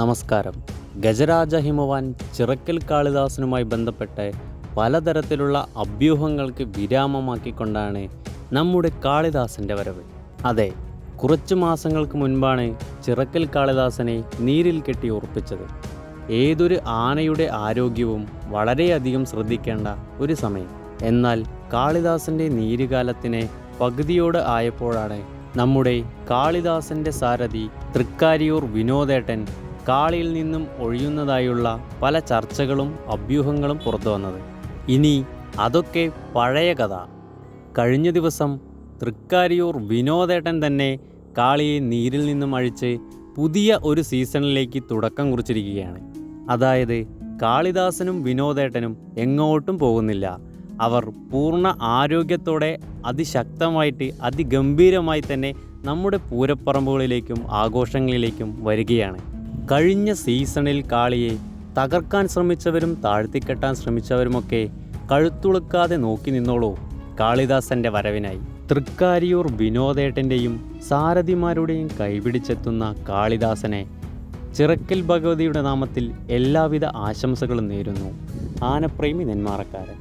നമസ്കാരം. ഗജരാജ ഹിമവാൻ ചിറക്കൽ കാളിദാസനുമായി ബന്ധപ്പെട്ട് പലതരത്തിലുള്ള അഭ്യൂഹങ്ങൾക്ക് വിരാമമാക്കിക്കൊണ്ടാണ് നമ്മുടെ കാളിദാസന്റെ വരവ്. അതെ കുറച്ച് മാസങ്ങൾക്ക് മുൻപാണ് ചിറക്കൽ കാളിദാസനെ നീരിൽ കെട്ടി ഉറപ്പിച്ചത്. ഏതൊരു ആനയുടെ ആരോഗ്യവും വളരെയധികം ശ്രദ്ധിക്കേണ്ട ഒരു സമയം. എന്നാൽ കാളിദാസന്റെ നീരുകാലത്തിനെ പകുതിയോട് ആയപ്പോഴാണ് നമ്മുടെ കാളിദാസന്റെ സാരഥി തൃക്കാരിയൂർ വിനോദേട്ടൻ കാളിയിൽ നിന്നും ഒഴിയുന്നതായുള്ള പല ചർച്ചകളും അഭ്യൂഹങ്ങളും പുറത്തു വന്നത്. ഇനി അതൊക്കെ പഴയ കഥ. കഴിഞ്ഞ ദിവസം തൃക്കാരിയൂർ വിനോദേട്ടൻ തന്നെ കാളിയെ നീരിൽ നിന്നും അഴിച്ച് പുതിയ ഒരു സീസണിലേക്ക് തുടക്കം കുറിച്ചിരിക്കുകയാണ്. അതായത് കാളിദാസനും വിനോദേട്ടനും എങ്ങോട്ടും പോകുന്നില്ല. അവർ പൂർണ ആരോഗ്യത്തോടെ അതിശക്തമായിട്ട് അതിഗംഭീരമായി തന്നെ നമ്മുടെ പൂരപ്പറമ്പുകളിലേക്കും ആഘോഷങ്ങളിലേക്കും വരികയാണ്. കഴിഞ്ഞ സീസണിൽ കാളിയെ തകർക്കാൻ ശ്രമിച്ചവരും താഴ്ത്തിക്കെട്ടാൻ ശ്രമിച്ചവരുമൊക്കെ കഴുത്തുളുക്കാതെ നോക്കി നിന്നോളൂ കാളിദാസന്റെ വരവിനായി. തൃക്കാരിയൂർ വിനോദേട്ടന്റെയും സാരഥിമാരുടെയും കൈപിടിച്ചെത്തുന്ന കാളിദാസനെ ചിറക്കൽ ഭഗവതിയുടെ നാമത്തിൽ എല്ലാവിധ ആശംസകളും നേരുന്നു. ആനപ്രേമി നെന്മാറക്കാരൻ.